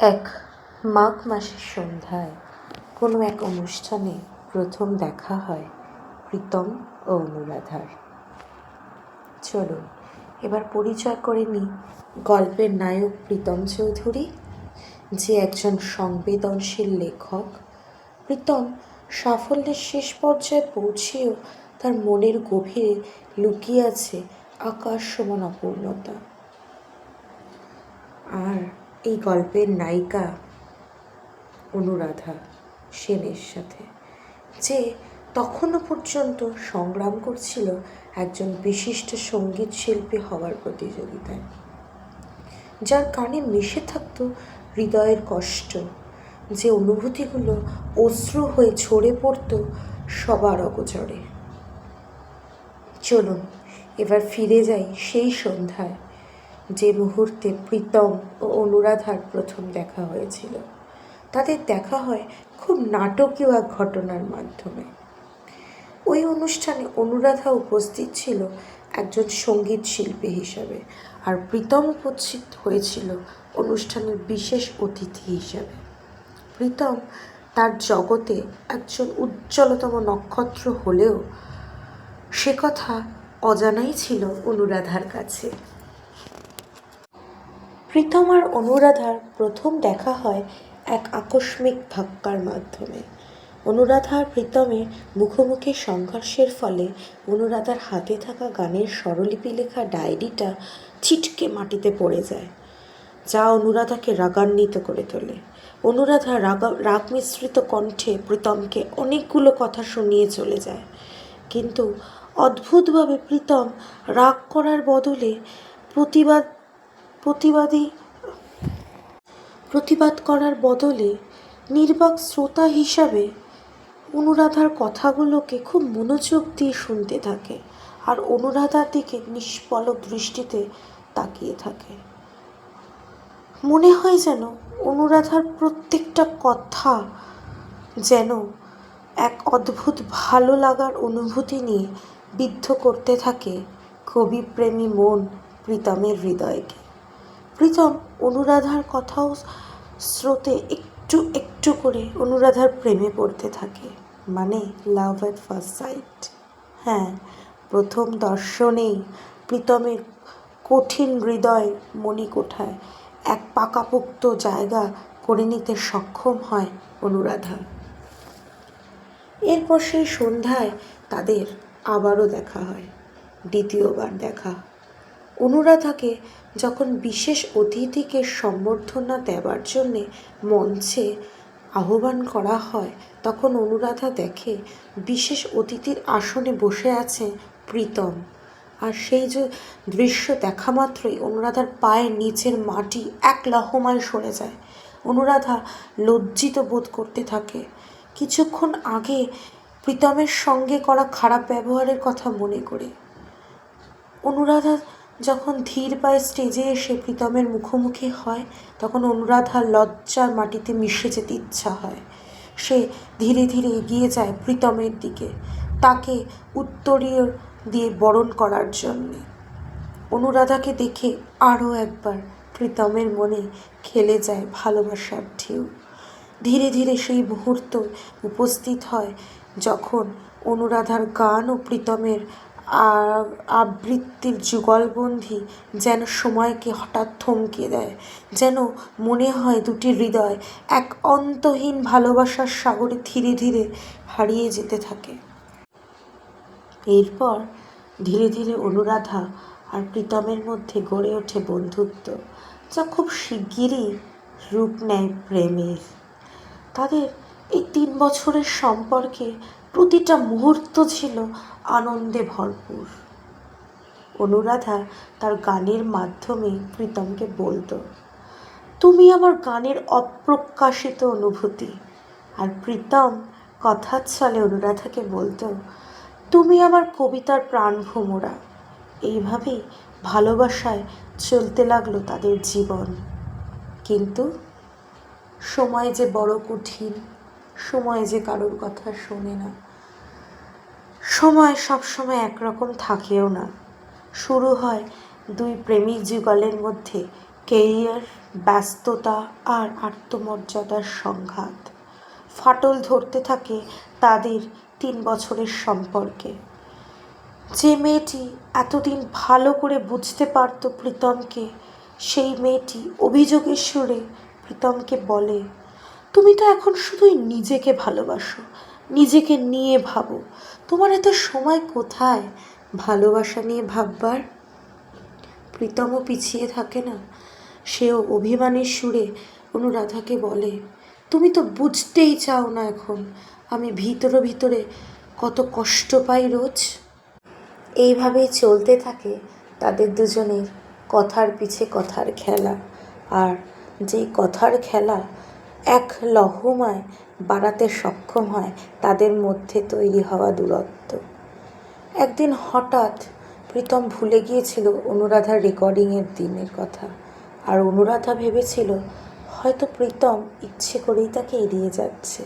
এক মাঘ মাসের সন্ধ্যায় কোনো এক অনুষ্ঠানে প্রথম দেখা হয় প্রীতম ও অনুরাধার। চলুন, এবার পরিচয় করে নিই গল্পের নায়ক প্রীতম চৌধুরী, যে একজন সংবেদনশীল লেখক। প্রীতম সাফল্যের শেষ পর্যায়ে পৌঁছেও তার মনের গভীরে লুকিয়ে আছে আকাশ সমান অপূর্ণতা আর এই গল্পের নায়িকা অনুরাধা সেনের সাথে, যে তখনও পর্যন্ত সংগ্রাম করছিল একজন বিশিষ্ট সংগীত শিল্পী হওয়ার প্রতিযোগিতায়, যার কানে মিশে থাকতো হৃদয়ের কষ্ট, যে অনুভূতিগুলো অশ্রু হয়ে ঝরে পড়তো সবার অগোচরে। চলুন, এবার ফিরে যাই সেই সন্ধ্যায়। যে মুহূর্তে প্রীতম ও অনুরাধার প্রথম দেখা হয়েছিল। তাদের দেখা হয় খুব নাটকীয় এক ঘটনার মাধ্যমে। ওই অনুষ্ঠানে অনুরাধা উপস্থিত ছিল একজন সংগীত শিল্পী হিসাবে আর প্রীতম উপস্থিত হয়েছিল অনুষ্ঠানের বিশেষ অতিথি হিসাবে। প্রীতম তার জগতে একজন উজ্জ্বলতম নক্ষত্র হলেও সে কথা অজানাই ছিল অনুরাধার কাছে। প্রীতম আর অনুরাধার প্রথম দেখা হয় এক আকস্মিক ধাক্কার মাধ্যমে। অনুরাধা প্রীতমের মুখোমুখি সংঘর্ষের ফলে অনুরাধার হাতে থাকা গানের স্বরলিপি লেখা ডায়েরিটা ছিটকে মাটিতে পড়ে যায়, যা অনুরাধাকে রাগান্বিত করে তোলে। অনুরাধা রাগা রাগ মিশ্রিত কণ্ঠে প্রীতমকে অনেকগুলো কথা শুনিয়ে চলে যায়। কিন্তু অদ্ভুতভাবে প্রীতম রাগ করার বদলে প্রতিবাদ প্রতিবাদী। প্রতিবাদ করার বদলে নির্বাক শ্রোতা হিসাবে অনুরাধার কথাগুলোকে খুব মনোযোগ দিয়ে শুনতে থাকে আর অনুরাধার দিকে নিষ্পলক দৃষ্টিতে তাকিয়ে থাকে। মনে হয় যেন অনুরাধার প্রত্যেকটা কথা যেন এক অদ্ভুত ভালো লাগার অনুভূতি নিয়ে বিদ্ধ করতে থাকে কবিপ্রেমী মন প্রীতমের হৃদয়কে। প্রীতম অনুরাধার কথাও স্রোতে একটু একটু করে অনুরাধার প্রেমে পড়তে থাকে। মানে লাভ অ্যাট ফার্স্ট সাইট হ্যাঁ প্রথম দর্শনেই প্রীতমের কঠিন হৃদয় মণিকোঠায় এক পাকাপোক্ত জায়গা করে নিতে সক্ষম হয় অনুরাধা। এরপর সেই সন্ধ্যায় তাদের আবারও দেখা হয়, দ্বিতীয়বার দেখা। অনুরাধাকে যখন বিশেষ অতিথিকে সম্বর্ধনা দেওয়ার জন্যে মঞ্চে আহ্বান করা হয়, তখন অনুরাধা দেখে বিশেষ অতিথির আসনে বসে আছে প্রীতম। আর সেই যে দৃশ্য দেখা মাত্রই অনুরাধার পায়ের নিচের মাটি এক লহমায় সরে যায়। অনুরাধা লজ্জিত বোধ করতে থাকে। কিছুক্ষণ আগে প্রীতমের সঙ্গে করা খারাপ ব্যবহারের কথা মনে করে। অনুরাধা যখন ধীর পায়ে স্টেজে এসে প্রীতমের মুখোমুখি হয়, তখন অনুরাধার লজ্জার মাটিতে মিশে যেতে ইচ্ছা হয়। সে ধীরে ধীরে এগিয়ে যায় প্রীতমের দিকে, তাকে উত্তরীয় দিয়ে বরণ করার জন্যে। অনুরাধাকে দেখে আরও একবার প্রীতমের মনে খেলে যায় ভালোবাসার ঢেউ। ধীরে ধীরে সেই মুহূর্ত উপস্থিত হয় যখন অনুরাধার গান ও প্রীতমের আবৃত্তির যুগলবন্দি যেন সময়কে হঠাৎ থমকে দেয়, যেন মনে হয় দুটি হৃদয় এক অন্তহীন ভালোবাসার সাগরে ধীরে ধীরে হারিয়ে যেতে থাকে। এরপর ধীরে ধীরে অনুরাধা আর প্রীতমের মধ্যে গড়ে ওঠে বন্ধুত্ব, যা খুব শিগগিরই রূপ নেয় প্রেমের। তাদের এই তিন বছরের সম্পর্কে প্রতিটা মুহূর্ত ছিল আনন্দে ভরপুর। অনুরাধা তার গানের মাধ্যমে প্রীতমকে বলতো, তুমি আমার গানের অপ্রকাশিত অনুভূতি। আর প্রীতম কথার ছলে অনুরাধাকে বলতো, তুমি আমার কবিতার প্রাণভোমরা। এইভাবেই ভালোবাসায় চলতে লাগল তাদের জীবন। কিন্তু সময় যে বড় কঠিন সময় যে কারোর কথা শোনে না। সময় সবসময় একরকম থাকেও না। শুরু হয় দুই প্রেমিক যুগলের মধ্যে, কেরিয়ার, ব্যস্ততা আর আত্মমর্যাদার সংঘাত। ফাটল ধরতে থাকে তাদের তিন বছরের সম্পর্কে। যে মেয়েটি এতদিন ভালো করে বুঝতে পারত প্রীতমকে, সেই মেয়েটি অভিযোগের সুরে প্রীতমকে বলে তুমি তো এখন শুধুই নিজেকে ভালোবাসো, নিজেকে নিয়ে ভাবো। তোমার এত সময় কোথায়? ভালোবাসা নিয়ে ভাববার? প্রীতমও পিছিয়ে থাকে না। সেও অভিমানের সুরে অনুরাধাকে বলে, তুমি তো বুঝতেই চাও না এখন, আমি ভিতরে ভিতরে কত কষ্ট পাই রোজ? এইভাবেই চলতে থাকে তাদের দুজনের কথার পিছে কথার খেলা। আর যেই কথার খেলা এক লহমায় বাড়াতে সক্ষম হয় তাদের মধ্যে তৈরি হওয়া দূরত্ব। একদিন হঠাৎ প্রীতম ভুলে গিয়েছিল অনুরাধার রেকর্ডিংয়ের দিনের কথা। আর অনুরাধা ভেবেছিল, হয়তো প্রীতম ইচ্ছে করেই তাকে এড়িয়ে যাচ্ছে।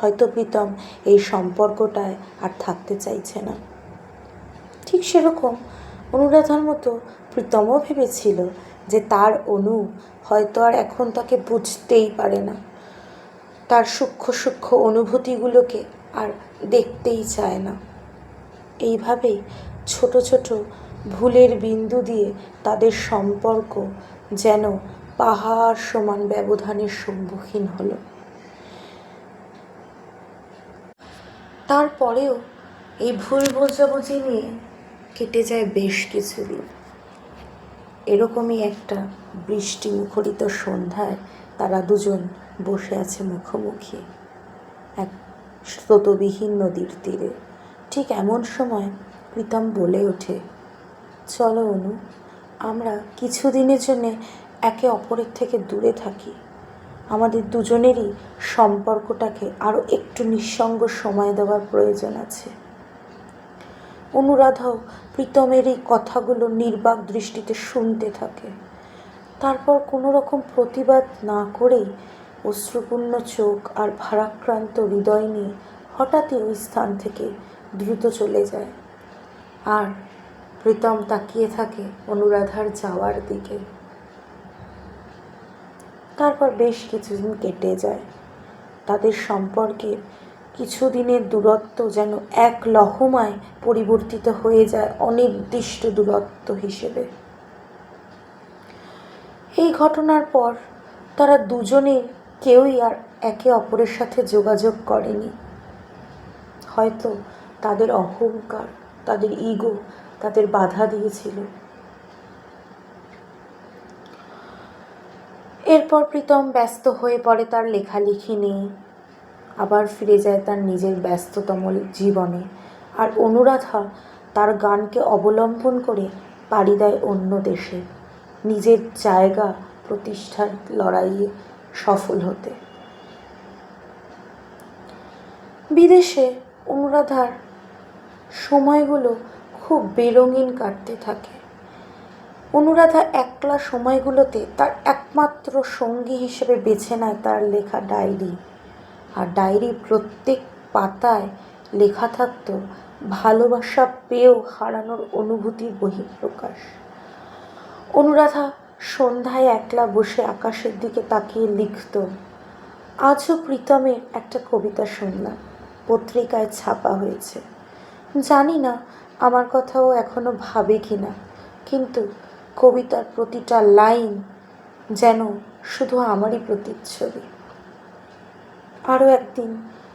হয়তো প্রীতম এই সম্পর্কটায় আর থাকতে চাইছে না। ঠিক সেরকম অনুরাধার মতো প্রীতমও ভেবেছিল যে তার অনু হয়তো আর এখন তাকে বুঝতেই পারে না। তার সূক্ষ্ম সূক্ষ্ম অনুভূতিগুলোকে আর দেখতেই চায় না। এইভাবেই ছোট ছোট ভুলের বিন্দু দিয়ে তাদের সম্পর্ক যেন পাহাড় সমান ব্যবধানের সম্মুখীন হলো। তারপরেও এই ভুল বোঝাবুঝি নিয়ে কেটে যায় বেশ কিছুদিন এরকমই একটা বৃষ্টি মুখরিত সন্ধ্যায় তারা দুজন বসে আছে মুখোমুখি এক স্রোতবিহীন নদীর তীরে। ঠিক এমন সময় প্রীতম বলে ওঠে, চলো অনু, আমরা কিছুদিনের জন্যে একে অপরের থেকে দূরে থাকি। আমাদের দুজনেরই সম্পর্কটাকে আরও একটু নিঃসঙ্গ সময় দেওয়ার প্রয়োজন আছে। অনুরাধাও প্রীতমের এই কথাগুলো নির্বাক দৃষ্টিতে শুনতে থাকে। তারপর কোনো রকম প্রতিবাদ না করেই অশ্রুপূর্ণ চোখ আর ভারাক্রান্ত হৃদয় নিয়ে হঠাৎই ওই স্থান থেকে দ্রুত চলে যায়। আর প্রীতম তাকিয়ে থাকে অনুরাধার যাওয়ার দিকে। তারপর বেশ কিছুদিন কেটে যায়। তাদের সম্পর্কে কিছুদিনের দূরত্ব যেন এক লহমায় পরিবর্তিত হয়ে যায় অনির্দিষ্ট দূরত্ব হিসেবে। এই ঘটনার পর তারা দুজনে কেউই আর একে অপরের সাথে যোগাযোগ করেনি। হয়তো তাদের অহংকার, তাদের ইগো, তাদের বাধা দিয়েছিল। এরপর প্রীতম ব্যস্ত হয়ে পড়ে তার লেখালেখি নিয়ে। আবার ফিরে যায় তার নিজের ব্যস্ততম জীবনে। আর অনুরাধা তার গানকে অবলম্বন করে পাড়ি দেয় অন্য দেশে। নিজের জায়গা প্রতিষ্ঠার লড়াইয়ে সফল হতে। বিদেশে অনুরাধার সময়গুলো খুব বেরঙিন কাটতে থাকে। অনুরাধা একলা সময়গুলোতে তার একমাত্র সঙ্গী হিসেবে বেছে নেয় তার লেখা ডায়েরি। আর ডায়েরির প্রত্যেক পাতায় লেখা থাকতো, ভালোবাসা পেয়েও হারানোর অনুভূতির বহিঃপ্রকাশ। অনুরাধা সন্ধ্যায় একলা বসে আকাশের দিকে তাকিয়ে লিখত, আজও প্রীতমের একটা কবিতা শুনলাম, পত্রিকায় ছাপা হয়েছে। জানি না আমার কথাও এখনও ভাবে কি না কিন্তু কবিতার প্রতিটা লাইন যেন শুধু আমারই প্রতিচ্ছবি। আরও একদিন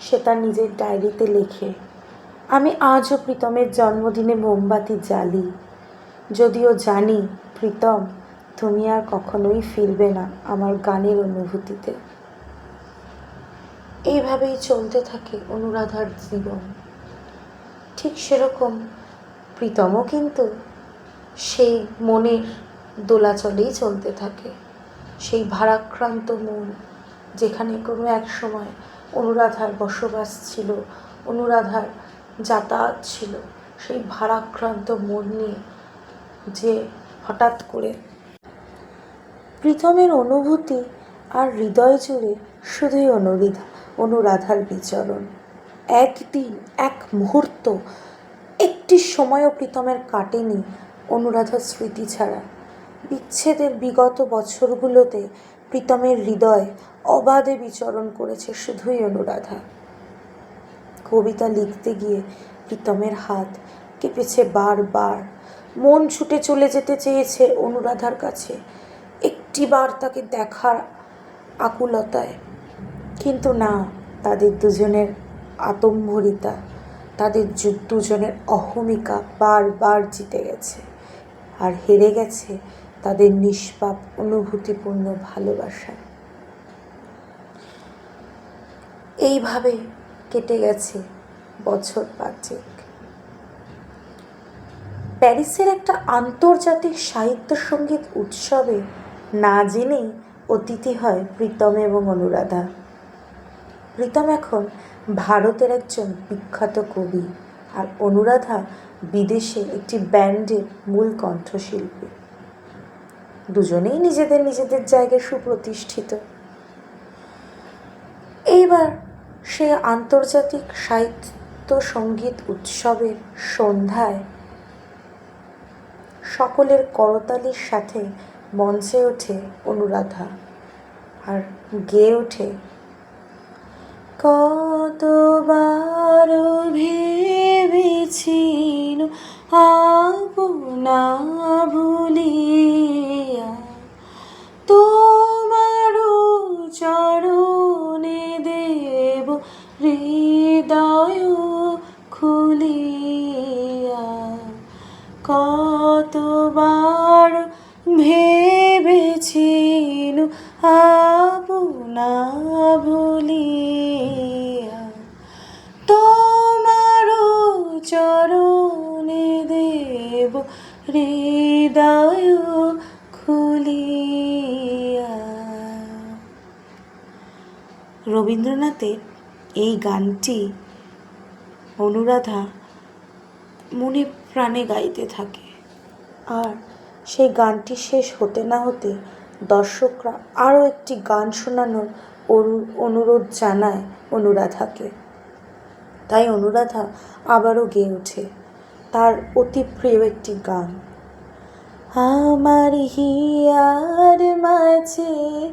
সে তার নিজের ডায়েরিতে লেখে, আমি আজও প্রীতমের জন্মদিনে মোমবাতি জ্বালি। যদিও জানি, প্রীতম, তুমি আর কখনোই ফিরবে না আমার গানের অনুভূতিতে। এইভাবেই চলতে থাকে অনুরাধার জীবন। ঠিক সেরকম প্রীতমও কিন্তু সেই মনের দোলাচলেই চলতে থাকে, সেই ভারাক্রান্ত মন। যেখানে কোনো এক সময় অনুরাধার বসবাস ছিল, অনুরাধার যাতায়াত ছিল, সেই ভারাক্রান্ত মন নিয়ে যে হঠাৎ করে প্রীতমের অনুভূতি আর হৃদয় জুড়ে শুধুই অনুরিধা, অনুরাধার বিচরণ। একদিন, এক মুহূর্ত, একটি সময়ও প্রীতমের কাটেনি অনুরাধার স্মৃতি ছাড়া। বিচ্ছেদের বিগত বছরগুলোতে প্রীতমের হৃদয় অবাধে বিচরণ করেছে শুধুই অনুরাধা। কবিতা লিখতে গিয়ে প্রীতমের হাত কেঁপেছে বারবার। মন ছুটে চলে যেতে চেয়েছে অনুরাধার কাছে। একটিবার তাকে দেখার আকুলতায়। কিন্তু না, তাদের দুজনের আতম্বরিতা তাদের দুজনের অহমিকা বারবার জিতে গেছে। আর হেরে গেছে তাদের নিষ্পাপ, অনুভূতিপূর্ণ ভালোবাসা। এইভাবে কেটে গেছে বছর পাঁচেক। প্যারিসের একটা আন্তর্জাতিক সাহিত্য সংগীত উৎসবে না জেনেই অতিথি হয় প্রীতম এবং অনুরাধা। প্রীতম এখন ভারতের একজন বিখ্যাত কবি আর অনুরাধা বিদেশে একটি ব্যান্ডের মূল কণ্ঠশিল্পী। দুজনেই নিজেদের নিজেদের জায়গায় সুপ্রতিষ্ঠিত। এইবার সে আন্তর্জাতিক সাহিত্য সংগীত উৎসবের সন্ধ্যায় সকলের করতালির সাথে মঞ্চে ওঠে অনুরাধা আর গেয়ে ওঠে, কতবার ভেবেছিল আপনা ভুলিয়া রবীন্দ্রনাথের এই গানটি অনুরাধা মনে প্রাণে গাইতে থাকে। আর সেই গানটি শেষ হতে না হতে দর্শকরা আরও একটি গান শোনানোর অনু- অনুরোধ জানায় অনুরাধাকে। তাই অনুরাধা আবারও গেয়ে ওঠে। তার অতি প্রিয় একটি গান, আমার হিয়ার মাঝে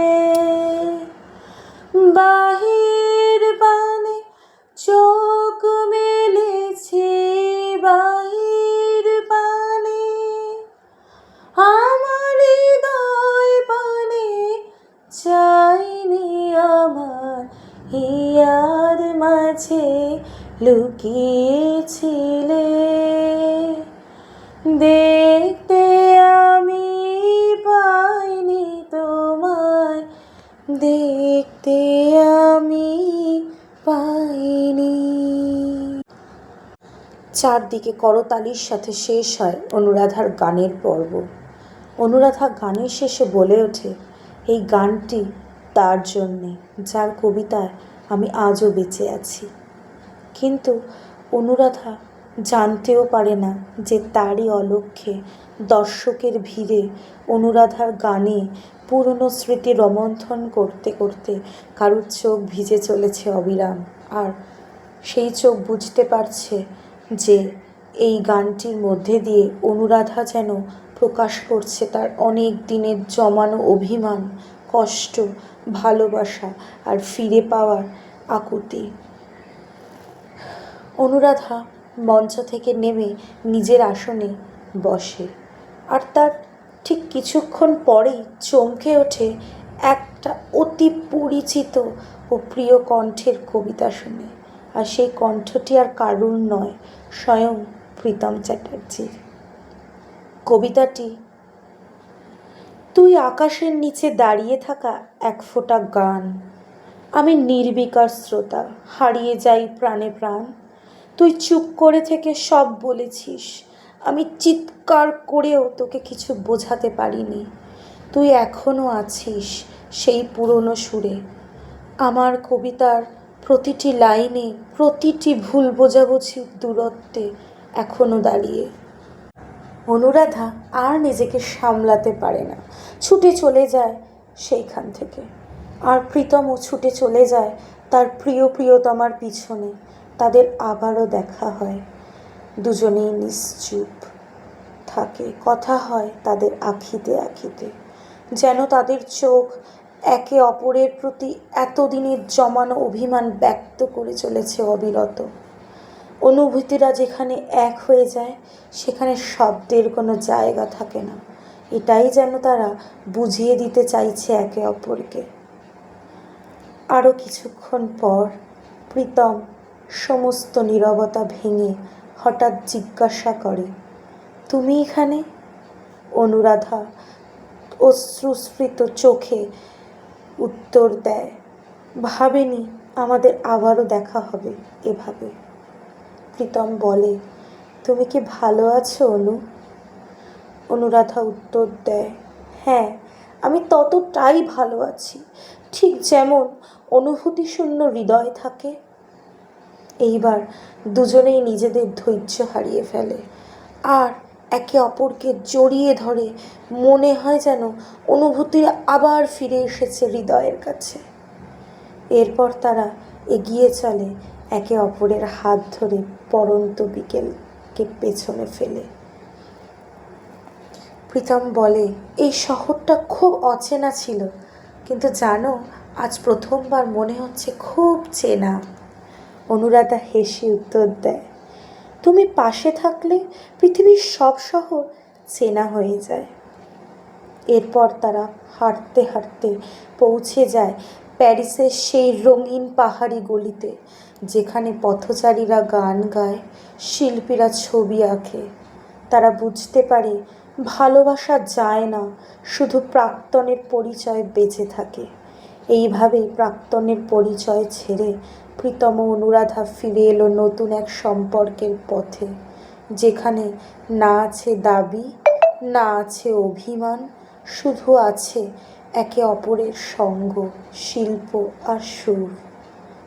মাঝে লুকিয়েছিলে। দেখতে আমি পাইনি তোমায়, দেখতে আমি পাইনি। চারদিকে করতালির সাথে শেষ হয় অনুরাধার গানের পর্ব। অনুরাধা গানের শেষে বলে ওঠে, এই গানটি তার জন্যে, যার কবিতায় আমি আজও বেঁচে আছি। কিন্তু অনুরাধা জানতেও পারে না যে তারই অলক্ষ্যে দর্শকের ভিড়ে অনুরাধার গানে পুরনো স্মৃতি রমন্থন করতে করতে কারুর চোখ ভিজে চলেছে অবিরাম। আর সেই চোখ বুঝতে পারছে যে এই গানটির মধ্যে দিয়ে অনুরাধা যেন প্রকাশ করছে তার অনেক দিনের জমানো অভিমান কষ্ট, ভালোবাসা আর ফিরে পাওয়ার আকুতি। অনুরাধা মঞ্চ থেকে নেমে নিজের আসনে বসে। আর তার ঠিক কিছুক্ষণ পরেই চমকে ওঠে একটা অতি পরিচিত ও প্রিয় কণ্ঠের কবিতা শুনে। আর সেই কণ্ঠটি আর কারুর নয়, স্বয়ং প্রীতম চ্যাটার্জির। কবিতাটি তুই আকাশের নিচে দাঁড়িয়ে থাকা এক ফোঁটা গান। আমি নির্বিকার শ্রোতা, হারিয়ে যাই প্রাণে প্রাণ। তুই চুপ করে থেকে সব বলেছিস, আমি চিৎকার করেও তোকে কিছু বোঝাতে পারিনি। তুই এখনও আছিস সেই পুরনো সুরে। আমার কবিতার প্রতিটি লাইনে, প্রতিটি ভুল বোঝাবুঝির দূরত্বে এখনও দাঁড়িয়ে। অনুরাধা আর নিজেকে সামলাতে পারে না। ছুটে চলে যায় সেইখান থেকে। আর প্রীতমও ছুটে চলে যায় তার প্রিয় প্রিয়তমার পিছনে। তাদের আবারও দেখা হয়। দুজনেই নিশ্চুপ থাকে। কথা হয় তাদের আখিতে আখিতে। যেন তাদের চোখ একে অপরের প্রতি এতদিনের জমানো অভিমান ব্যক্ত করে চলেছে অবিরত। অনুভূতিরা যেখানে এক হয়ে যায়, সেখানে শব্দের কোনো জায়গা থাকে না। এটাই যেন তারা বুঝিয়ে দিতে চাইছে একে অপরকে। আরও কিছুক্ষণ পর প্রীতম সমস্ত নীরবতা ভেঙে হঠাৎ জিজ্ঞাসা করে, তুমি এখানে? অনুরাধা অশ্রুস্ফৃত চোখে উত্তর দেয়, ভাবেনি, আমাদের আবারও দেখা হবে এভাবে। প্রীতম বলে, তুমি কি ভালো আছো, অনু? অনুরাধা উত্তর দেয় হ্যাঁ আমি ততটাই ভালো আছি। ঠিক যেমন অনুভূতিশূন্য হৃদয় থাকে। এইবার দুজনেই নিজেদের ধৈর্য হারিয়ে ফেলে। আর একে অপরকে জড়িয়ে ধরে মনে হয় যেন অনুভূতিরা আবার ফিরে এসেছে হৃদয়ের কাছে। এরপর তারা এগিয়ে চলে একে অপরের হাত ধরে পরন্ত বিকেলকে পেছনে ফেলে। প্রীতম বলে, এই শহরটা খুব অচেনা ছিল, কিন্তু জানো, আজ প্রথমবার মনে হচ্ছে খুব চেনা। অনুরাধা হেসে উত্তর দেয়, তুমি পাশে থাকলে পৃথিবীর সব শহর চেনা হয়ে যায়। এরপর তারা হাঁটতে হাঁটতে পৌঁছে যায় প্যারিসের সেই রঙিন পাহাড়ি গলিতে। যেখানে পথচারীরা গান গায়, শিল্পীরা ছবি আঁকে। তারা বুঝতে পারে, ভালোবাসা যায় না, শুধু প্রাক্তনের পরিচয় বেঁচে থাকে। এইভাবেই প্রাক্তনের পরিচয় ছেড়ে প্রীতম অনুরাধা ফিরে এলো নতুন এক সম্পর্কের পথে, যেখানে না আছে দাবি, না আছে অভিমান, শুধু আছে একে অপরের সঙ্গ, শিল্প আর সুর।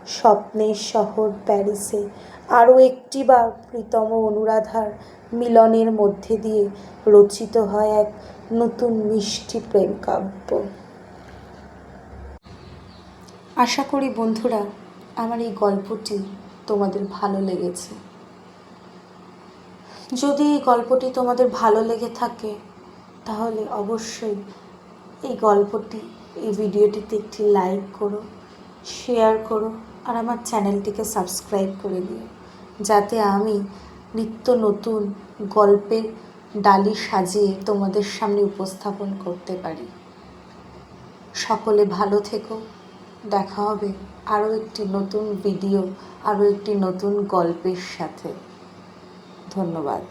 স্বপ্নের শহর প্যারিসে। আরও একটিবার প্রীতম অনুরাধার মিলনের মধ্যে দিয়ে রচিত হয় এক নতুন মিষ্টি প্রেম কাব্য। আশা করি বন্ধুরা, আমার এই গল্পটি তোমাদের ভালো লেগেছে। যদি এই গল্পটি তোমাদের ভালো লেগে থাকে, তাহলে অবশ্যই এই গল্পটি, এই ভিডিওটিতে একটি লাইক করো, শেয়ার করো আর আমার চ্যানেলটিকে সাবস্ক্রাইব করে দিও, যাতে আমি নিত্য নতুন গল্পের ডালি সাজিয়ে তোমাদের সামনে উপস্থাপন করতে পারি। সকলে ভালো থেকো। দেখা হবে আরও একটি নতুন ভিডিও আরও একটি নতুন গল্পের সাথে। ধন্যবাদ।